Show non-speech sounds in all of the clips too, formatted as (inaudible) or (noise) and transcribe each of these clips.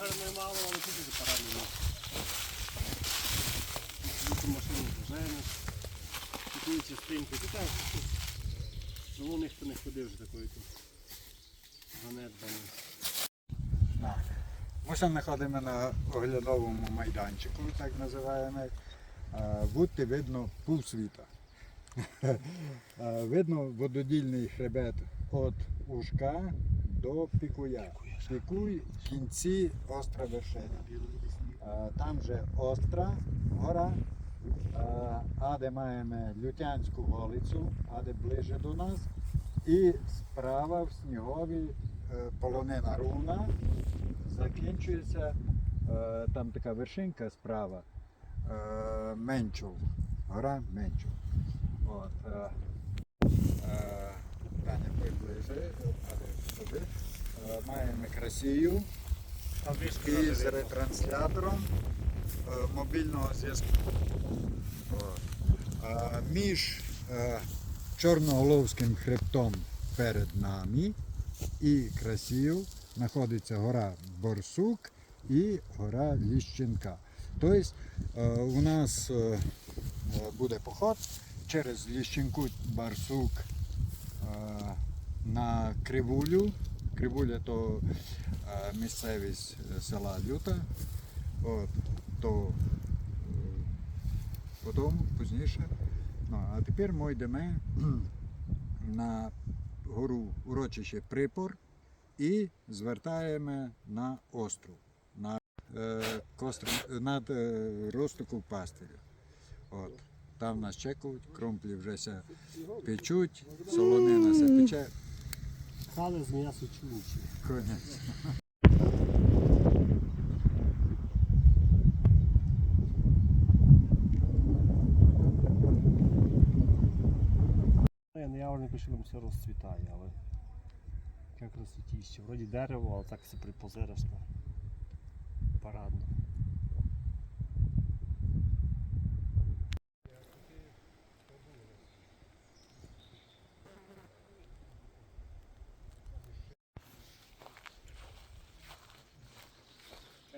ферми мало, але парадно. Цю машину заженеш. Таку частинку. Тут так, тут село ніхто не ходив вже такої тут. Занедбаний. Так. Ми ще знаходимо на оглядовому майданчику, так називаємо. Будьте видно півсвіта. (laughs) Видно вододільний хребет від Ушка до Пікуя. Пікуй в кінці остра вершина. Е, Там же остра гора, е, а де маємо Лютянську голицю, а де ближче до нас. І справа в сніговій е, полонина руна закінчується там така вершинка справа. Менчов. Гора Менчов. От, е, е, Таня приближи, але сюди. Е, Маємо красію Там ретранслятором е, мобільного зв'язку. Між е, Чорноголовським хребтом перед нами і красію знаходиться гора Борсук і гора Ліщенка. Тобто е, у нас буде поход через Ліщенку Барсук на Кривулю. Кривуля то місцевість е, села Люта. От, то е, потім, пізніше. Ну, а тепер ми йдемо (clears throat) на гору урочище Припор і звертаємо на остров, на, е, костр- над е, розтоку пастиря. От. Там нас чекають, кромплі вже печуть, солонина пече. Хали з м'ясо чунчі. Конець. Я на яворнику ще він все розцвітає, але яке красотіще. Вроді дерево, але так все припозериш. ну, Парадно.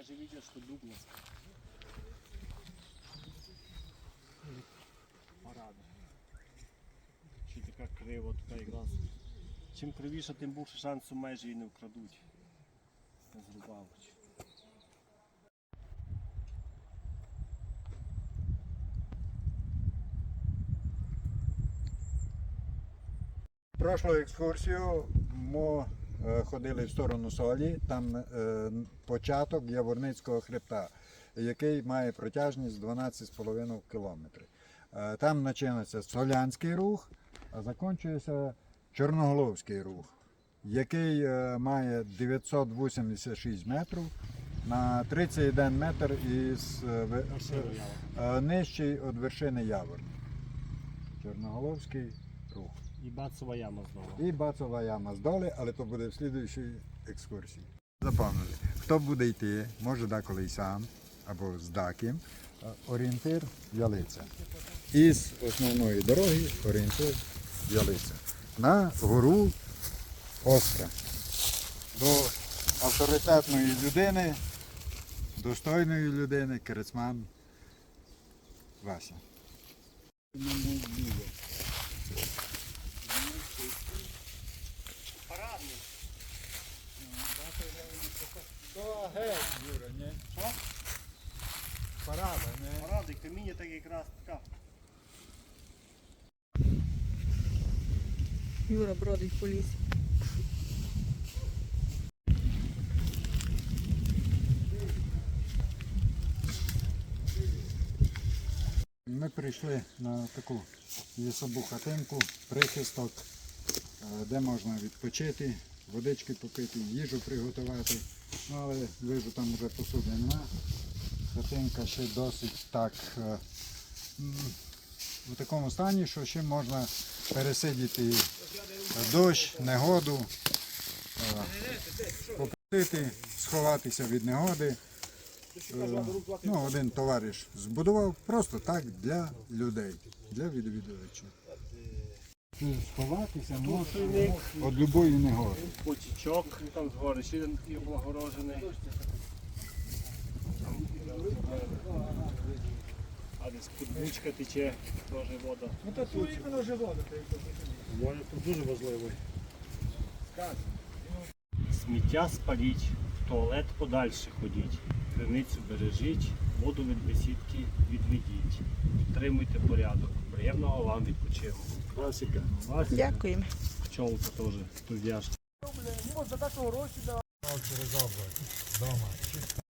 Каже, видиш, що дуб нас. Парадно. Чи така криво, така якраз. Чим кривіше, тим більше шансу майже і не вкрадуть. Не зрубавич. Прошлу екскурсію ми е, ходили в сторону солі, там е, початок Яворницького хребта, який має протяжність 12,5 км. Е, Там починається Солянський рух, а закінчується Чорноголовський рух, який е, має 986 метрів на 31 метр із е, е, нижчий від вершини Яворни. Чорноголовський. І бацова яма знову. І бацова яма здолі, але то буде в слідуючій екскурсії. Запам'ятали, хто буде йти, може деколи й сам або з даким. е, Орієнтир Ялиця. Із основної дороги орієнтир Ялиця. На гору Оскар. До авторитетної людини, достойної людини, керецман Вася. Геть, Юра, ні? Що? Парада, не? Парадний, каміння так якраз така. Юра бродить по лісі. Ми прийшли на таку лісову хатинку, прихисток, е, де можна відпочити, водички попити, їжу приготувати. Ну, але вижу, там вже посуди нема. Хатинка ще досить так е, у такому стані, що ще можна пересидіти дощ, негоду, е, попустити, сховатися від негоди. Е, Ну, один товариш збудував просто так для людей, для відвідувачів. Сховатися може від любої негоди. Потічок, там згори, ще один такий облагорожений. А десь кудбучка тече, теж вода. Ну то тут іменно вже вода. Вода тут дуже важливо. Сміття спаліть, в туалет подальше ходіть, криницю бережіть воду від бесідки відведіть. Підтримуйте порядок. Приємного вам відпочинку. Класика. Дякуємо. Пчолка теж тув'яшка. Можна такого гроші давати. Розобрати. Дома.